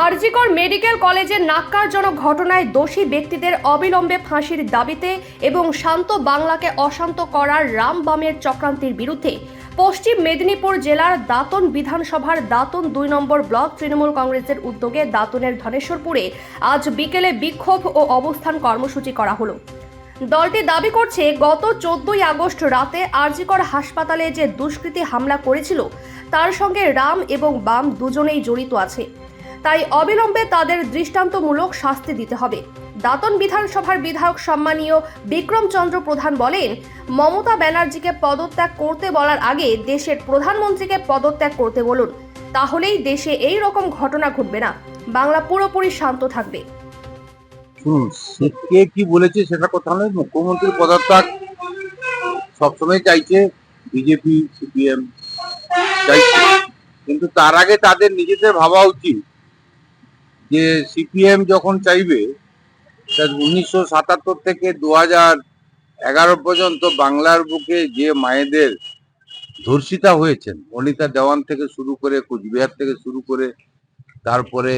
RG Kar medical কলেজের নাক্কারজনক ঘটনায় দোষী ব্যক্তিদের অবিলম্বে ফাঁসির দাবিতে এবং শান্ত বাংলাকে অশান্ত করার রামবামের চক্রান্তির বিরুদ্ধে পশ্চিম মেদিনীপুর জেলার দাঁতন বিধানসভার দাঁতন দুই নম্বর ব্লক তৃণমূল কংগ্রেসের উদ্যোগে দাঁতনের ধনেশ্বরপুরে আজ বিকেলে বিক্ষোভ ও অবস্থান কর্মসূচি করা হলো। দলটি দাবি করছে, গত চোদ্দই আগস্ট রাতে আরজিকর হাসপাতালে যে দুষ্কৃতী হামলা করেছিল, তার সঙ্গে রাম এবং বাম দুজনেই জড়িত আছে। তাই অবিলম্বে তাদের দৃষ্টান্তমূলক শাস্তি দিতে হবে। দাতন বিধানসভার বিধায়ক সম্মানীয় বিক্রমচন্দ্র প্রধান বলেন, মমতা ব্যানার্জিকে পদত্যাগ করতে বলার আগে দেশের প্রধানমন্ত্রীকে পদত্যাগ করতে বলুন। তাহলেই দেশে এই রকম ঘটনা ঘটবে না। বাংলা পুরোপুরি শান্ত থাকবে। শুনুন, কে কি বলেছে সেটা কথা নয়। মুখ্যমন্ত্রীর পদত্যাগ সবসময় চাইছে, বিজেপি, সিপিএম চাইছে। কিন্তু তার আগে তাদের নিজেদের ভাবা উচিত। যে সিপিএম যখন চাইবে উনিশশো সাতাত্তর থেকে দু হাজার এগারো পর্যন্ত বাংলার বুকে যে মায়েদের ধর্ষিতা হয়েছেন, অনিতা দেওয়ান থেকে শুরু করে কুচবিহার থেকে শুরু করে, তারপরে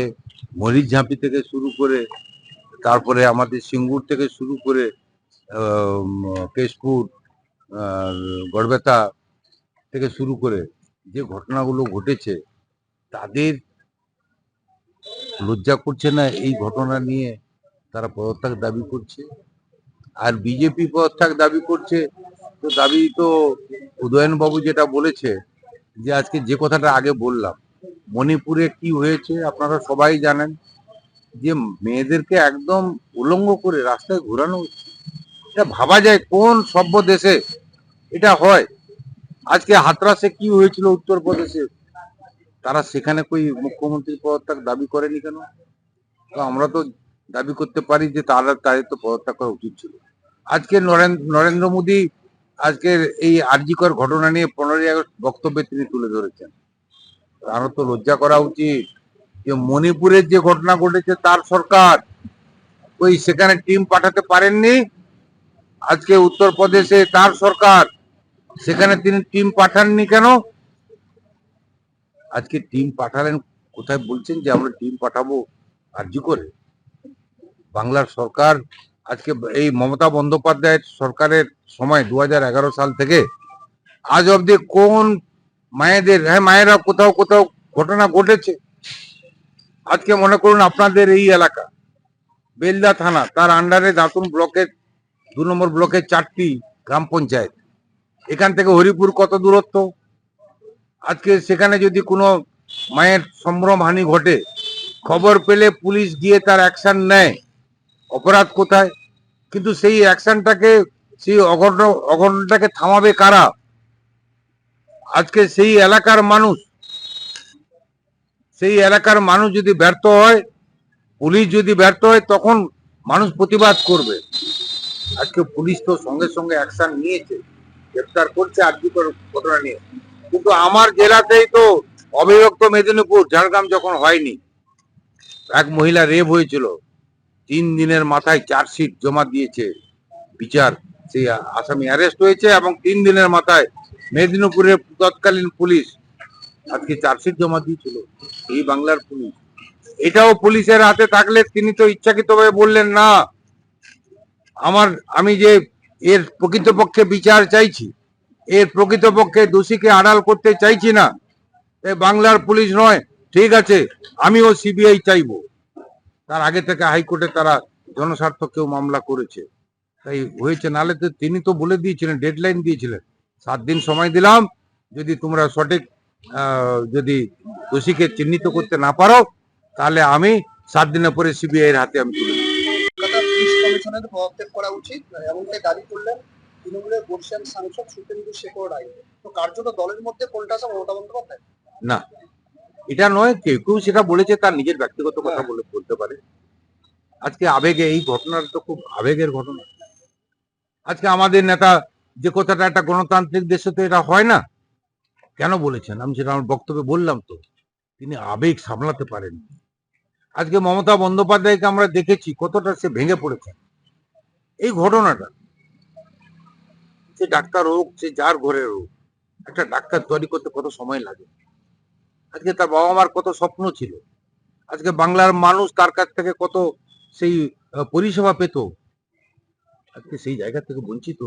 মরিচ ঝাঁপি থেকে শুরু করে, তারপরে আমাদের সিঙ্গুর থেকে শুরু করে কেশপুর গড়বেতা থেকে শুরু করে যে ঘটনাগুলো ঘটেছে, তাদের লজ্জা করছে না এই ঘটনা নিয়ে তারা পদত্যাগ দাবি করছে? আর বিজেপি পদত্যাগ দাবি করছে, তো দাবি তো উদয়নবাবু যেটা বলেছে যে আজকে যে কথাটা আগে বললাম, মণিপুরে কি হয়েছে আপনারা সবাই জানেন যে মেয়েদেরকে একদম উলঙ্গ করে রাস্তায় ঘোরানো হচ্ছে এটা ভাবা যায় কোন সভ্য দেশে এটা হয়? আজকে হাতরাসে কি হয়েছিল উত্তরপ্রদেশে? তারা সেখানে কই মুখ্যমন্ত্রী পদত্যাগ দাবি করেনি কেন? আমরা তো দাবি করতে পারি যে তারা তাদের তো পদত্যাগ করা উচিত ছিল। আজকে নরেন্দ্র মোদী আজকের এই আর্যিকর ঘটনা নিয়ে পনেরোই আগস্ট বক্তব্যে তিনি তুলে ধরেছেন। তার তো লজ্জা করা উচিত যে মণিপুরের যে ঘটনা ঘটেছে তার সরকার ওই সেখানে টিম পাঠাতে পারেননি। আজকে উত্তরপ্রদেশে তার সরকার সেখানে তিনি টিম পাঠাননি কেন? আজকে টিম পাঠালেন, কোথায় বলছেন যে আমরা টিম পাঠাবো আর্জি করে? বাংলার সরকার আজকে এই মমতা বন্দ্যোপাধ্যায়ের সরকারের সময় দু হাজার এগারো সাল থেকে আজ অবধি কোন মায়েদের হ্যাঁ মায়েরা কোথাও কোথাও ঘটনা ঘটেছে? আজকে মনে করুন আপনাদের এই এলাকা, বেলদা থানা, তার আন্ডারে দাঁতুন ব্লকের, দু নম্বর ব্লকের চারটি গ্রাম পঞ্চায়েত। এখান থেকে হরিপুর কত দূরত্ব? আজকে সেখানে যদি কোনো মায়ের সম্ভ্রম হানি ঘটে, খবর পেলে পুলিশ গিয়ে তার অ্যাকশন নেয়। অপরাধ কোথায়? কিন্তু সেই অ্যাকশনটাকে সেই অঘটন, অঘটনটাকে থামাবে কারা? আজকে সেই এলাকার মানুষ, সেই এলাকার মানুষ যদি ব্যর্থ হয়, পুলিশ যদি ব্যর্থ হয়, তখন মানুষ প্রতিবাদ করবে। আজকে পুলিশ তো সঙ্গে সঙ্গে অ্যাকশন নিয়েছে, গ্রেপ্তার করছে আর্যিকর ঘটনা নিয়ে। কিন্তু আমার জেলাতেই তো অবিভক্ত মেদিনীপুর, ঝাড়গ্রাম যখন হয়নি, এক মহিলা রেপ হয়েছিল। তিন দিনের মাথায় চার্জশিট জমা দিয়েছে বিচার। সেই আসামি অ্যারেস্ট হয়েছে এবং তিন দিনের মাথায় মেদিনীপুরের তৎকালীন পুলিশ আজকে চার্জশিট জমা দিয়েছিল, এই বাংলার পুলিশ। এটাও পুলিশের হাতে থাকলে তিনি তো ইচ্ছাকৃতভাবে বললেন, না, আমার, আমি যে এর প্রকৃতপক্ষে বিচার চাইছি এর প্রকৃতপক্ষে দোষীকে আড়াল করতে চাইছি না। বাংলার পুলিশ নয়, ঠিক আছে, আমিও সিবিআই চাইব। তার আগে থেকে হাইকোর্টে তারা জনস্বার্থ কেউ মামলা করেছে। তাই হয়েছে নালে তো তিনি তো বলে দিয়েছিলেন, ডেডলাইন দিয়েছিলেন। সাত দিন সময় দিলাম, যদি তোমরা সঠিক যদি দোষীকে চিহ্নিত করতে না পারো, তাহলে আমি সাত দিনের পরে সিবিআই এর হাতে আমি তুলে। কমিশনের করা উচিত এমনটাই দাবি করলেন। তৃণমূলের বর্ষিয়ান সাংসদ সুখেন্দু শেখর রায়। তো কার্যত দলের মধ্যে কোনটা আছে মমতা বন্দ্যোপাধ্যায়? না এটা নয় কেউ কেউ সেটা বলেছে তার নিজের ব্যক্তিগত কথা বলে বলতে পারে। আজকে আবেগে এই ঘটনাটা তো খুব আবেগের ঘটনা। আজকে আমাদের নেতা যে কথাটা একটা গণতান্ত্রিক দেশে তো এটা হয় না কেন বলেছেন? আমি সেটা আমার বক্তব্যে বললাম তো তিনি আবেগ সামলাতে পারেননি। আজকে মমতা বন্দ্যোপাধ্যায়কে আমরা দেখেছি কতটা সে ভেঙে পড়েছেন এই ঘটনাটা সে ডাক্তার হোক সে যার ঘরের হোক, একটা ডাক্তার তৈরি করতে কত সময় লাগে? আজকে তার বাবা মার কত স্বপ্ন ছিল? আজকে বাংলার মানুষ তার কাছ থেকে কত সেই পরিষেবা পেত? আজকে সেই জায়গা থেকে বঞ্চিত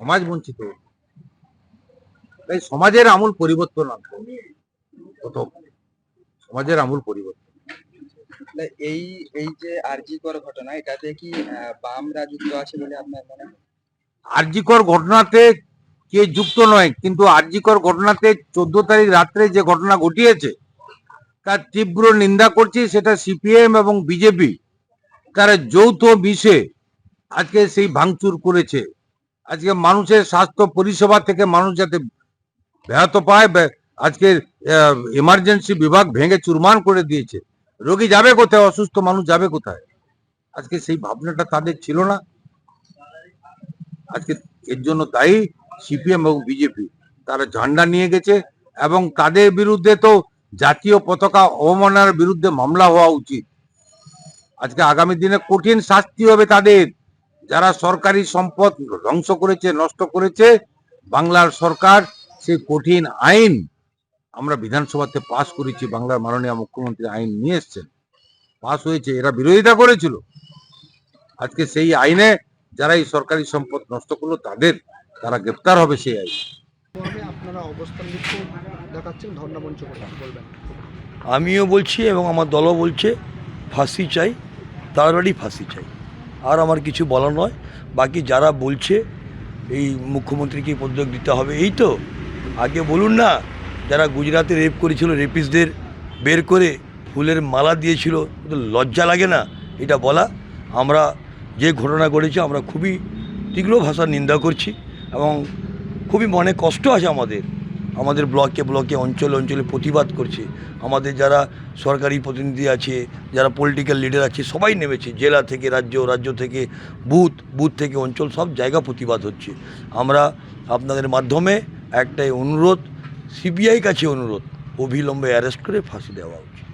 সমাজ বঞ্চিত তাই সমাজের আমূল পরিবর্তন হবে। সমাজের আমূল পরিবর্তন। এই এই যে আরজিকর ঘটনা, এটাতে কি বামরা যুক্ত আছে বলে আপনার মনে হয়? আরজিকর ঘটনাতে কে যুক্ত নয়, কিন্তু আরজিকর ঘটনাতে চোদ্দ তারিখ রাত্রে যে ঘটনা ঘটিয়েছে, তার তীব্র নিন্দা করছি, সেটা সিপিএম এবং বিজেপি, তারা যৌথ বিষে আজকে সেই ভাঙচুর করেছে। আজকে মানুষের স্বাস্থ্য পরিষেবা থেকে মানুষ যাতে ব্যাহত পায় আজকে এমার্জেন্সি বিভাগ ভেঙে চুরমান করে দিয়েছে। রোগী যাবে কোথায়? অসুস্থ মানুষ যাবে কোথায়? আজকে সেই ভাবনাটা তাদের ছিল না। আজকে এর জন্য দায়ী সিপিএম এবং বিজেপি। তারা ঝান্ডা নিয়ে গেছে এবং তাদের বিরুদ্ধে তো জাতীয় পতাকা অবমাননার বিরুদ্ধে মামলা হওয়া উচিত। আজকে আগামী দিনে কঠিন শাস্তি হবে তাদের। যারা সরকারি সম্পদ ধ্বংস করেছে, নষ্ট করেছে, বাংলার সরকার সেই কঠিন আইন আমরা বিধানসভাতে পাশ করেছি, বাংলার মাননীয় মুখ্যমন্ত্রী আইন নিয়ে এসছেন। পাশ হয়েছে, এরা বিরোধিতা করেছিল। আজকে সেই আইনে যারা এই সরকারি সম্পদ নষ্ট করল তাদের তারা গ্রেপ্তার হবে সেই আইন। আপনারা অবস্থান দেখাচ্ছেন ধর্ণা মঞ্চ করে কি বলবেন। আমিও বলছি এবং আমার দলও বলছে ফাঁসি চাই তাড়াতাড়ি ফাঁসি চাই। আর আমার কিছু বলার নয় বাকি যারা বলছে এই মুখ্যমন্ত্রীকে পদক দিতে হবে এই তো। আগে বলুন না যারা গুজরাতে রেপ করেছিল রেপিসদের বের করে ফুলের মালা দিয়েছিল লজ্জা লাগে না এটা বলা। আমরা যে ঘটনা ঘটেছে, আমরা খুবই তীব্র ভাষার নিন্দা করছি এবং খুবই মনে কষ্ট আছে আমাদের। আমাদের ব্লকে ব্লকে, অঞ্চলে অঞ্চলে প্রতিবাদ করছে। আমাদের যারা সরকারি প্রতিনিধি আছে, যারা পলিটিক্যাল লিডার আছে, সবাই নেমেছে। জেলা থেকে রাজ্য রাজ্য থেকে বুথ বুথ থেকে অঞ্চল, সব জায়গা প্রতিবাদ হচ্ছে। আমরা আপনাদের মাধ্যমে একটাই অনুরোধ, সিবিআই কাছে অনুরোধ, অবিলম্বে অ্যারেস্ট করে ফাঁসি দেওয়া উচিত।